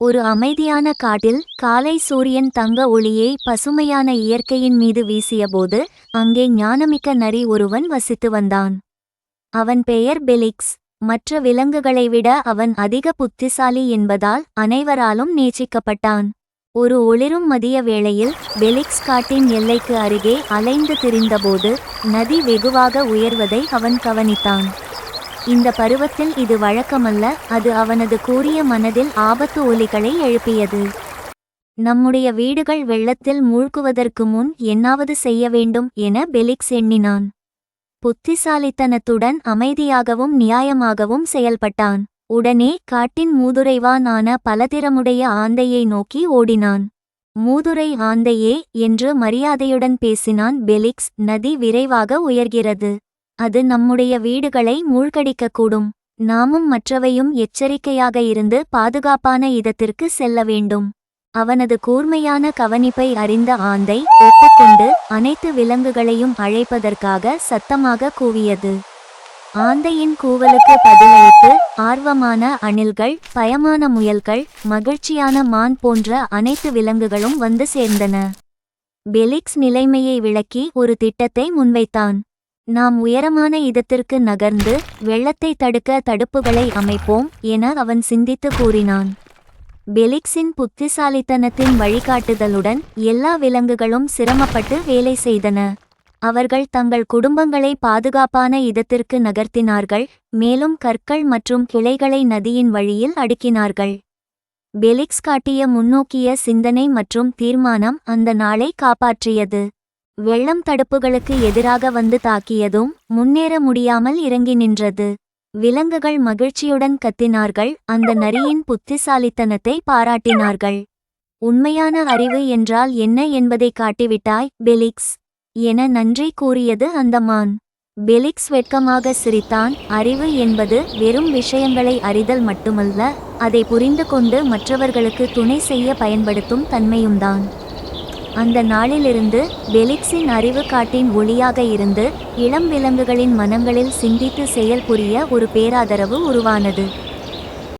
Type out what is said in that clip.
ஒரு அமைதியான காட்டில் காலை சூரியன் தங்க ஒளியை பசுமையான இயற்கையின் மீது வீசியபோது அங்கே ஞானமிக்க நரி ஒருவன் வசித்து வந்தான். அவன் பெயர் பெலிக்ஸ். மற்ற விலங்குகளை விட அவன் அதிக புத்திசாலி என்பதால் அனைவராலும் நேசிக்கப்பட்டான். ஒரு ஒளிரும் மதிய வேளையில் பெலிக்ஸ் காட்டின் எல்லைக்கு அருகே அலைந்து திரிந்தபோது நதி வெகுவாக உயர்வதை அவன் கவனித்தான். இந்த பருவத்தில் இது வழக்கமல்ல அது அவனது கூறிய மனதில் ஆபத்து ஒலிகளை எழுப்பியது. நம்முடைய வீடுகள் வெள்ளத்தில் மூழ்குவதற்கு முன் என்னாவது செய்ய வேண்டும் என பெலிக்ஸ் எண்ணினான். புத்திசாலித்தனத்துடன் அமைதியாகவும் நியாயமாகவும் செயல்பட்டான். உடனே காட்டின் மூதுரைவானான ஆன பலதிறமுடைய ஆந்தையை நோக்கி ஓடினான். மூதுரை ஆந்தையே என்று மரியாதையுடன் பேசினான் பெலிக்ஸ் நதி விரைவாக உயர்கிறது. அது நம்முடைய வீடுகளை மூழ்கடிக்கக்கூடும். நாமும் மற்றவையும் எச்சரிக்கையாக இருந்து பாதுகாப்பான இதத்திற்கு செல்ல வேண்டும். அவனது கூர்மையான கவனிப்பை அறிந்த ஆந்தை ஒப்புக்கொண்டு அனைத்து விலங்குகளையும் அழைப்பதற்காக சத்தமாக கூவியது. ஆந்தையின் கூவலுக்கு பதிலளித்து ஆர்வமான அணில்கள் பயமான முயல்கள் மகிழ்ச்சியான மான் போன்ற அனைத்து விலங்குகளும் வந்து சேர்ந்தன. பெலிக்ஸ் நிலைமையை விளக்கி ஒரு திட்டத்தை முன்வைத்தான். நாம் உயரமான இடத்திற்கு நகர்ந்து வெள்ளத்தை தடுக்க தடுப்புகளை அமைப்போம் என அவன் சிந்தித்து கூறினான். பெலிக்ஸின் புத்திசாலித்தனத்தின் வழிகாட்டுதலுடன் எல்லா விலங்குகளும் சிரமப்பட்டு வேலை செய்தன. அவர்கள் தங்கள் குடும்பங்களை பாதுகாப்பான இடத்திற்கு நகர்த்தினார்கள் மேலும் கற்கள் மற்றும் கிளைகளை நதியின் வழியில் அடுக்கினார்கள். பெலிக்ஸ் காட்டிய முன்னோக்கிய சிந்தனை மற்றும் தீர்மானம் அந்த நாளை காப்பாற்றியது. வெள்ளம் தடுப்புகளுக்கு எதிராக வந்து தாக்கியதும் முன்னேற முடியாமல் இறங்கி நின்றது. விலங்குகள் மகிழ்ச்சியுடன் கத்தினார்கள். அந்த நரியின் புத்திசாலித்தனத்தை பாராட்டினார்கள். உண்மையான அறிவு என்றால் என்ன என்பதை காட்டிவிட்டாய் பெலிக்ஸ் என நன்றி கூறியது அந்த மான் பெலிக்ஸ் வெட்கமாக சிரித்தான். அறிவு என்பது வெறும் விஷயங்களை அறிதல் மட்டுமல்ல அதை புரிந்து கொண்டு மற்றவர்களுக்கு துணை செய்ய பயன்படுத்தும் தன்மையும்தான். அந்த நாளிலிருந்து பெலிக்ஸின் அறிவு காட்டின் ஒளியாக இருந்து இளம் விலங்குகளின் மனங்களில் சிந்தித்து செயல்புரிய ஒரு பேராதரவு உருவானது.